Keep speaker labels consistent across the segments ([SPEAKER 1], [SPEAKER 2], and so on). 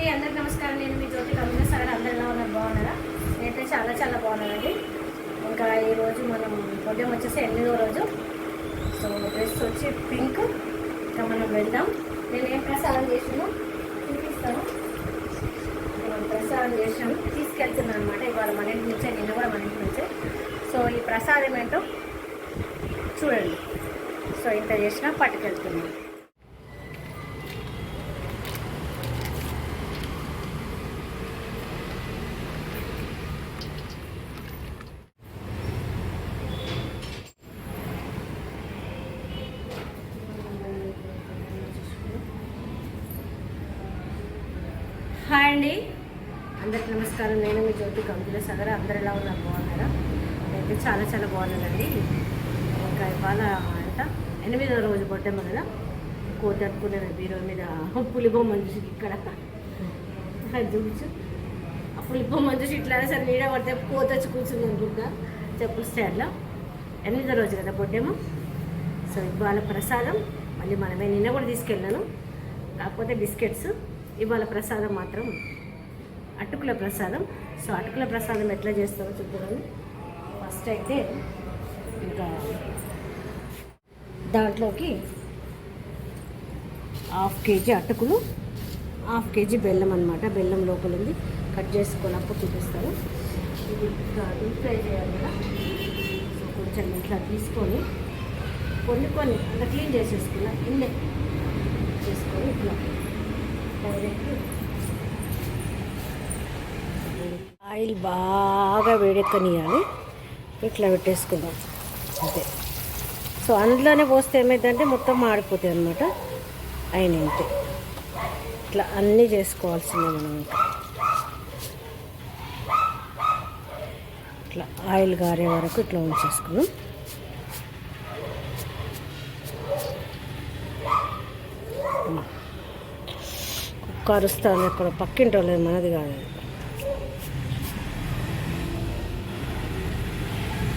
[SPEAKER 1] అండి అందరికి నమస్కారం. నేను మీ జ్యోతి కమిటీ సార్ అందరు ఎలా ఉన్నారు? బాగున్నారా? నేనైతే చాలా చాలా బాగున్నానండి. ఇంకా ఈరోజు మనం ఉదయం వచ్చేసి ఎనిమిదో రోజు. సో డ్రెస్ వచ్చి పింక్. ఇంకా మనం వెళ్దాం. నేను ఏం ప్రసాదం చేసాను చూపిస్తాను. మనం ప్రసాదం చేసాను తీసుకెళ్తున్నాను అనమాట ఇవాళ మన ఇంటి నుంచే నిన్న కూడా మన ఇంటి నుంచే. సో ఈ ప్రసాదం ఏంటో చూడండి. సో ఇంత చేసినా పట్టుకెళ్తున్నాను. హాయ్ అండి. అందరికి నమస్కారం. నేను మీ జ్యోతి కంపెనీ సగర. అందరు ఎలా ఉన్నారు? బాగున్నారా? నేనైతే చాలా చాలా బాగున్నానండి. ఇంకా ఇవాళ అంట ఎనిమిదో రోజు పొట్టమ్మ కదా? కోతి అనుకున్నాను బీరో మీద పులిబొమ్మ చూసి ఇక్కడ. అది చూపించు. ఆ పులిబొమ్మ చూసి ఇట్లా సరే నీడ పడితే కోత వచ్చి కూర్చుంది అనుకుంటా. చెప్పుల స్టాండ్లో. ఎనిమిదో రోజు కదా పొట్టేమో సో ఇవాళ ప్రసాదం. మళ్ళీ మనమే నిన్న కూడా తీసుకెళ్ళాను. కాకపోతే బిస్కెట్స్. ఇవాళ ప్రసాదం మాత్రం అటుకుల ప్రసాదం. సో అటుకుల ప్రసాదం ఎట్లా చేస్తారో చూద్దామని ఫస్ట్ అయితే ఇంకా దాంట్లోకి హాఫ్ కేజీ అటుకులు హాఫ్ కేజీ బెల్లం అనమాట బెల్లం లోపల ఉంది. కట్ చేసుకొని అప్పు చూపిస్తాను. ఇది ఇంకా డీప్ ఫ్రై చేయాలి కదా. సో కొంచెం ఇట్లా తీసుకొని కొన్ని కొన్ని అట్లా క్లీన్ చేసేసుకున్నా. ఇన్నే చేసుకొని ఇట్లా ఆయిల్ బాగా వేడెక్కనియాలి. ఇట్లా పెట్టేసుకుందాం. అంతే. సో అందులోనే పోస్తే ఏమైందంటే మొత్తం మాడిపోతాయి అనమాట అయిన అంతే. ఇట్లా అన్నీ చేసుకోవాల్సిందే మనం ఇంకా. ఇట్లా ఆయిల్ గారే వరకు ఇట్లా ఉంచేసుకున్నాం. కరుస్తాను ఇక్కడ పక్కింటి వాళ్ళది మనది కాదు. అది.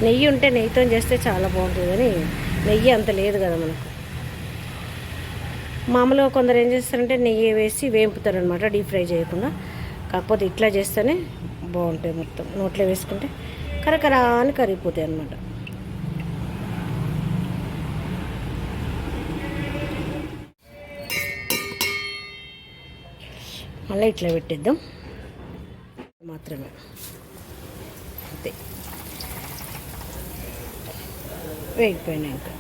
[SPEAKER 1] నెయ్యి ఉంటే నెయ్యితో చేస్తే చాలా బాగుంటుంది కానీ నెయ్యి అంత లేదు కదా మనకు. మామూలుగా కొందరు ఏం చేస్తారంటే నెయ్యి వేసి వేంపుతారనమాట డీప్ ఫ్రై చేయకుండా. కాకపోతే ఇట్లా చేస్తేనే బాగుంటాయి మొత్తం నోట్లో వేసుకుంటే కరకరా అని కరిగిపోతాయి అనమాట మళ్ళీ ఇట్లా పెట్టిద్దాం. మాత్రమే. అంతే. వేగిపోయినా ఇంకా.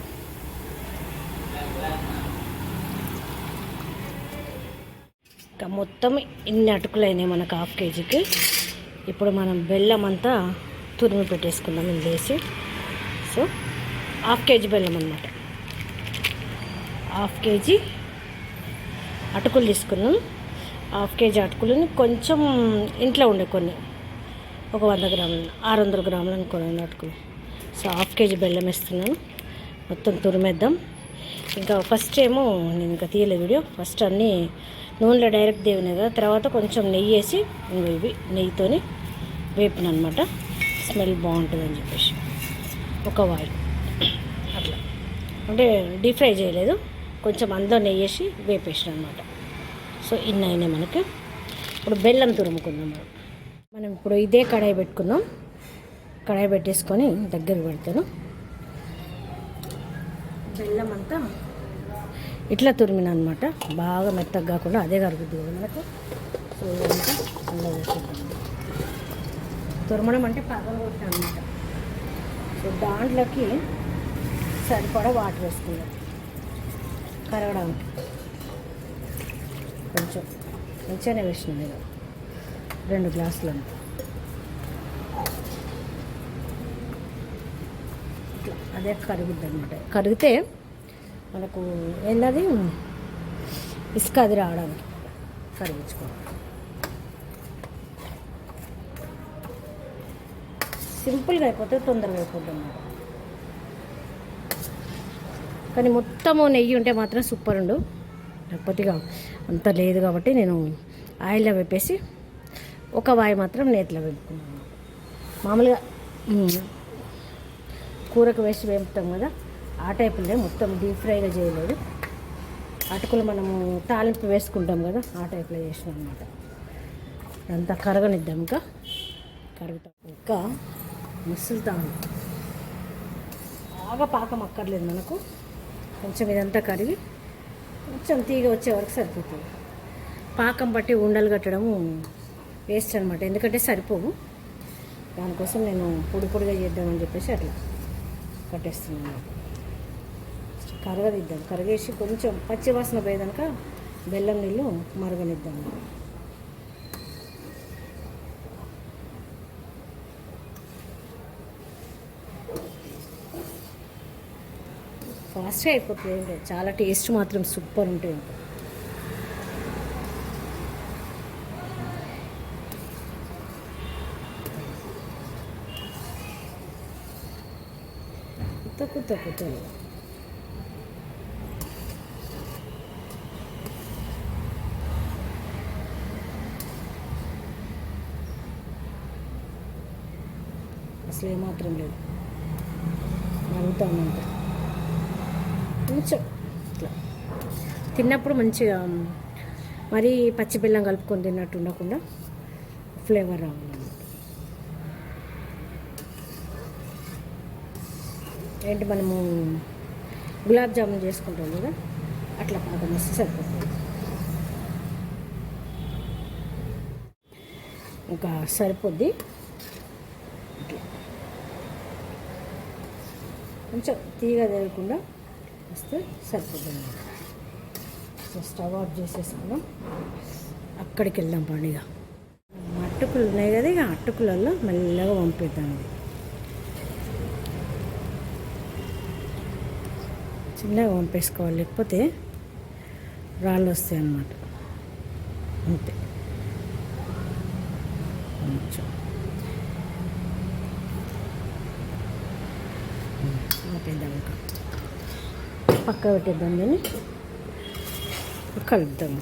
[SPEAKER 1] మొత్తం ఇన్ని అటుకులు అయినాయి మనకు హాఫ్ కేజీకి. ఇప్పుడు మనం బెల్లం అంతా తురిమి పెట్టేసుకుందాం ఇందులో వేసి. సో హాఫ్ కేజీ బెల్లం అనమాట హాఫ్ కేజీ అటుకులు తీసుకున్నాం. హాఫ్ కేజీ అటుకులని కొంచెం ఇంట్లో ఉండే కొన్ని. ఒక వంద గ్రాములు ఆరు వందల గ్రాములు అనుకోండి అటుకులు. సో హాఫ్ కేజీ బెల్లం వేస్తున్నాను. మొత్తం తురిమేద్దాం. ఇంకా ఫస్ట్ ఏమో నేను ఇంకా తీయలేదు వీడియో. ఫస్ట్ అన్నీ నూనెలో డైరెక్ట్ దేవునే కదా. తర్వాత కొంచెం నెయ్యి వేసి ఇవి నెయ్యితోని వేపిన అనమాట స్మెల్ బాగుంటుందని చెప్పేసి. ఒక వాయిల్ అట్లా. అంటే డీప్ ఫ్రై చేయలేదు. కొంచెం అందులో నెయ్యి వేసి వేపేసిన అనమాట సో ఇన్ని అయినాయి మనకి. ఇప్పుడు బెల్లం తురుముకుందాం. మనం మనం ఇప్పుడు ఇదే కడాయి పెట్టుకుందాం కడాయి పెట్టేసుకొని దగ్గర పెడతాను. బెల్లం అంతా ఇట్లా తురిమిన అనమాట బాగా మెత్తగా కాకుండా అదే కరుగుతుంది కదా మనకు. సో ఇదంతా అందులో తురమడం అంటే పగలు కొట్టిన అనమాట సో దాంట్లోకి సరిపడా వాటర్ వేసుకుందాం. కరగడానికి. కొంచెం మంచిగానే వేసిన నేను. రెండు గ్లాసులు ఇట్లా అదే కరుగుద్ది అనమాట కరిగితే మనకు ఏంటది ఇసుక అది రావడానికి కరిగించుకోవాలి. సింపుల్గా అయిపోతే తొందరగా అయిపోద్ది అన్నమాట కానీ మొత్తము నెయ్యి ఉంటే మాత్రం సూపర్ ఉండు. లేకపోతే ఇక అంత లేదు కాబట్టి నేను ఆయిల్లో వేపేసి ఒక వాయి మాత్రం నేతిలో వేపుకున్నాను. మామూలుగా కూరకు వేసి వేపుతాం కదా ఆ టైపులో మొత్తం డీప్ ఫ్రైగా చేయలేదు. అటుకులు మనము తాలింపు వేసుకుంటాం కదా ఆ టైప్లో చేసినాం అనమాట అంతా కరగనిద్దాం ఇంకా. కరుగుతాం ఇంకా ముసులుతాం బాగా పాకం అక్కర్లేదు మనకు. కొంచెం ఇదంతా కరిగి కొంచెం తీగ వచ్చే వరకు సరిపోతుంది. పాకం బట్టి ఉండలు కట్టడము వేస్ట్ అనమాట ఎందుకంటే సరిపోవు. దానికోసం నేను పొడి పొడిగా చేద్దామని చెప్పేసి అట్లా కట్టేస్తున్నాను. కరగదిద్దాం కరగేసి కొంచెం పచ్చివాసన పోయేదనక బెల్లం నీళ్ళు మరగనిద్దాం. ఫాస్ట్గా అయిపోతుంది ఏం చాలా టేస్ట్ మాత్రం సూపర్ ఉంటుంది తక్కువ తక్కువ అసలు ఏమాత్రం లేదు. నవ్వుతామంత కొంచెం ఇట్లా. తిన్నప్పుడు మంచిగా మరీ పచ్చి బెల్లం కలుపుకొని తిన్నట్టు ఉండకుండా ఫ్లేవర్ రావాలన్నమాట. ఏంటి మనము గులాబ్ జామున్ చేసుకుంటాం కదా అట్లా పాకం వేస్తే సరిపోతుంది. ఇంకా సరిపోద్ది. కొంచెం తీగ తేలకుండా వస్తే సరిపోతుంది. సో స్టవ్ ఆఫ్ చేసేసుకున్నాం అక్కడికి వెళ్దాం పండుగ అటుకులు ఉన్నాయి కదా ఇక అటుకులలో మెల్లగా పంపిద్దాం ఇది. చిన్నగా పంపేసుకోవాలి లేకపోతే రాళ్ళు వస్తాయి అన్నమాట. అంతే. కొంచెం. పంపిద్దాం ఇంకా. పక్క పెట్టేద్దాం దీన్ని. కలుపుదాం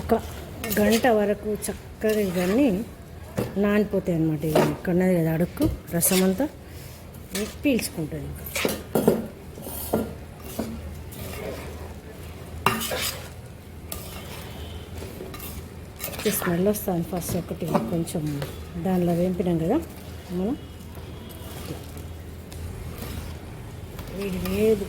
[SPEAKER 1] ఒక గంట వరకు చక్కగా ఇవన్నీ నానిపోతాయి అన్నమాట ఇవి. ఇక్కడ ఉన్నది కదా అడుక్కు రసం అంతా పీల్చుకుంటుంది ఇంకా. ఈ స్మెల్ వస్తుంది ఫస్ట్ ఒకటి కొంచెం దానిలో వేంపినాం కదా మనం వేడి లేదు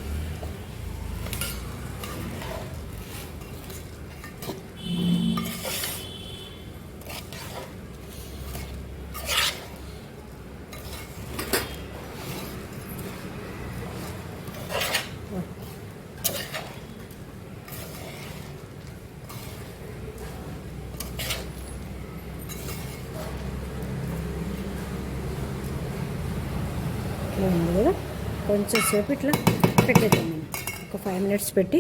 [SPEAKER 1] ఇట్లా ఉంది కదా కొంచెం సేపు ఇట్లా పెట్టేద్దాం మనం. ఒక ఫైవ్ మినిట్స్ పెట్టి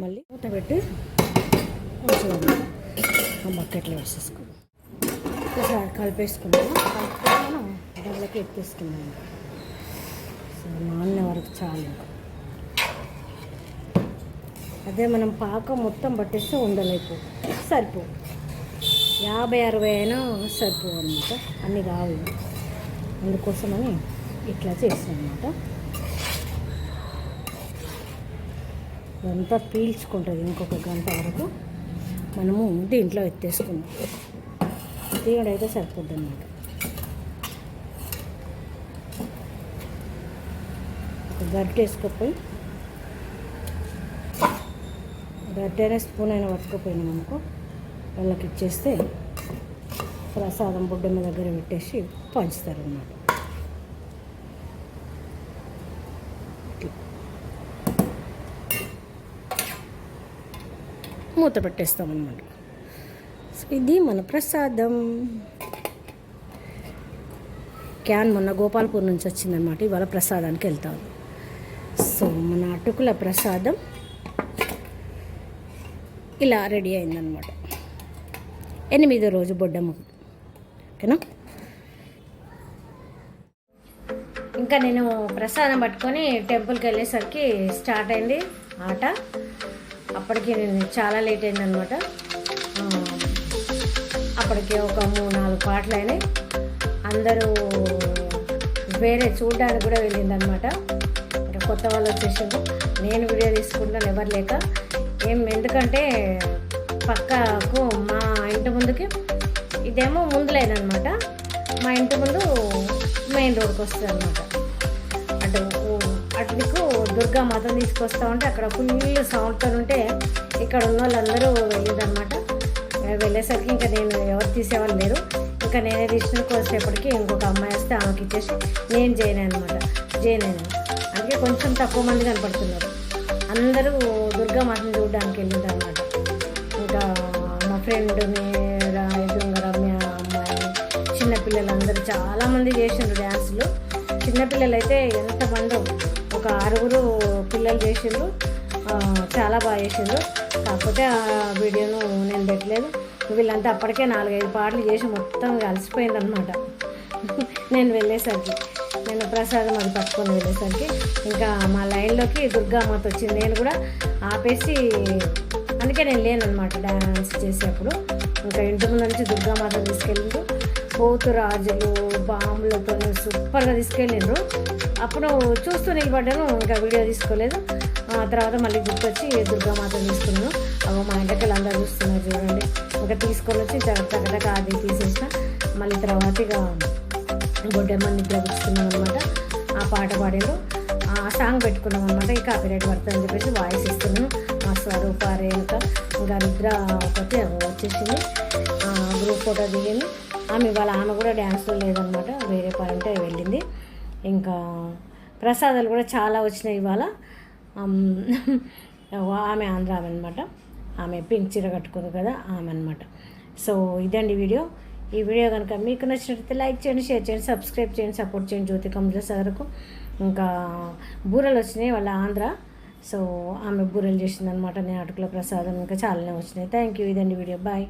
[SPEAKER 1] మళ్ళీ మూత పెట్టి కొంచెం ఆ బకెట్లో వేసేసుకుందాం ఒకసారి కలిపేసుకున్నాము? కలుపుకొని మనం డబ్బులకి ఎత్తేసుకుందాం సో నాన్న వరకు చాలు అదే మనం పాకం మొత్తం పట్టేస్తే ఉండలేపు సరిపో యాభై అరవై అయినా సరిపోవు అనమాట అన్నీ కావు. అందుకోసమని ఇట్లా చేసాం అనమాట ఇదంతా పీల్చుకుంటుంది ఇంకొక గంట వరకు. మనము దీంట్లో ఎత్తేసుకుందాం. తీయడం అయితే సరిపోద్ది అనమాట ఒక గరిటె వేసుకపోయి గరిటెనే స్పూన్ అయినా పట్టుకుపోయినాం అనుకో వాళ్ళకి ఇచ్చేస్తే ప్రసాదం బుడ్డమ్మ దగ్గర పెట్టేసి పంచుతారు అన్నమాట మూత పెట్టేస్తాం అనమాట సో ఇది మన ప్రసాదం. క్యాన్ మొన్న గోపాల్పూర్ నుంచి వచ్చిందనమాట ఇవాళ ప్రసాదానికి వెళ్తాను. సో మన అటుకుల ప్రసాదం ఇలా రెడీ అయిందనమాట ఎనిమిదో రోజు బొడ్డమ్మ ఓకేనా? ఇంకా నేను ప్రసాదం పట్టుకొని టెంపుల్కి వెళ్ళేసరికి స్టార్ట్ అయింది ఆట. అప్పటికి నేను చాలా లేట్ అయిందనమాట. అప్పటికే అప్పటికి ఒక మూడు నాలుగు పాటలు అయినాయి. అందరూ వేరే చూడడానికి కూడా వెళ్ళిందనమాట. అంటే కొత్త వాళ్ళు వచ్చేసారు. నేను వీడియో తీసుకుంటాను ఎవరు లేక. ఏం ఎందుకంటే పక్కకు మా ఇంటి ముందుకి ఇదేమో ముందు మా ఇంటి ముందు మెయిన్ రోడ్కి వస్తుంది అనమాట దుర్గామాతను దుర్గా తీసుకొస్తా ఉంటే అక్కడ ఫుల్ సౌండ్తో ఉంటే ఇక్కడ ఉన్న వాళ్ళందరూ వెళ్ళేదన్నమాట వెళ్ళేసరికి ఇంకా నేను ఎవరు తీసేవాళ్ళు లేరు. ఇంకా నేనే తీసిన కోసేపటికి ఇంకొక అమ్మాయి వస్తే ఆమెకి ఇచ్చేసి నేను జైన్ అనమాట జైన్ అయినా. అందుకే కొంచెం తక్కువ మంది కనపడుతున్నారు. అందరూ దుర్గామాతను చూడడానికి వెళ్ళింది అనమాట ఇంకా మా ఫ్రెండ్ని ఎదురుగా రమ్య అమ్మాయి చిన్నపిల్లలందరూ చాలామంది చేసిండ్రు డ్యాన్సులు చిన్నపిల్లలు అయితే ఎంతమందో ఒక ఆరుగురు పిల్లలు చేసిండ్రు. చాలా బాగా చేసిండ్రు. కాకపోతే ఆ వీడియోను నేను పెట్టలేదు. వీళ్ళంతా అప్పటికే నాలుగైదు పాటలు చేసి మొత్తం కలిసిపోయిందనమాట నేను వెళ్ళేసరికి నేను ప్రసాదం అది పట్టుకొని వెళ్ళేసరికి ఇంకా మా లైన్లోకి దుర్గామాత వచ్చింది. నేను కూడా ఆపేసి అందుకే నేను లేనమాట డ్యాన్స్ చేసేప్పుడు. ఇంకా ఇంటి ముందు నుంచి దుర్గామాత తీసుకెళ్ళిండ్రు పోతురాజులు బాంబులతో సూపర్గా తీసుకెళ్ళిండ్రు. అప్పుడు చూస్తూ నిలబడ్డాను ఇంకా వీడియో తీసుకోలేదు. ఆ తర్వాత మళ్ళీ గుర్తొచ్చి దుర్గామాత తీసుకున్నాను అవి మా ఇంటికి అందరూ చూస్తున్నారు చూడండి. ఇంకా తీసుకొని వచ్చి చక్కగా అది తీసేసిన. మళ్ళీ తర్వాత ఇక గొడ్డెమ్మని నిద్ర పుచ్చుకున్నాం అనమాట ఆ పాట పాడారు ఆ సాంగ్ పెట్టుకున్నాం అనమాట ఈ కాపీరైట్ పడుతుందని చెప్పేసి వాయిస్ ఇస్తున్నాను. మా స్వరూప రేణుక. ఇంకా నిద్ర ఒకటి వచ్చేసింది. గ్రూప్ ఫోటో దిగింది. ఆమె ఇవాళ ఆమె కూడా డ్యాన్స్లో లేదనమాట వేరే పాయింటే వెళ్ళింది. ఇంకా ప్రసాదాలు కూడా చాలా వచ్చినాయి ఇవాళ. ఆమె ఆంధ్ర ఆమె అనమాట ఆమె పింక్ చీర కట్టుకుంది కదా ఆమె అనమాట సో ఇదండి వీడియో. ఈ వీడియో కనుక మీకు నచ్చినట్లయితే లైక్ చేయండి షేర్ చేయండి సబ్స్క్రైబ్ చేయండి సపోర్ట్ చేయండి జ్యోతి కమల సార్కు. ఇంకా బూరెలు వచ్చినాయి వాళ్ళ ఆంధ్ర. సో ఆమె బూరెలు చేసిందనమాట నేను అటుకుల ప్రసాదం ఇంకా చాలానే వచ్చినాయి. థ్యాంక్ యూ ఇదండి వీడియో. బాయ్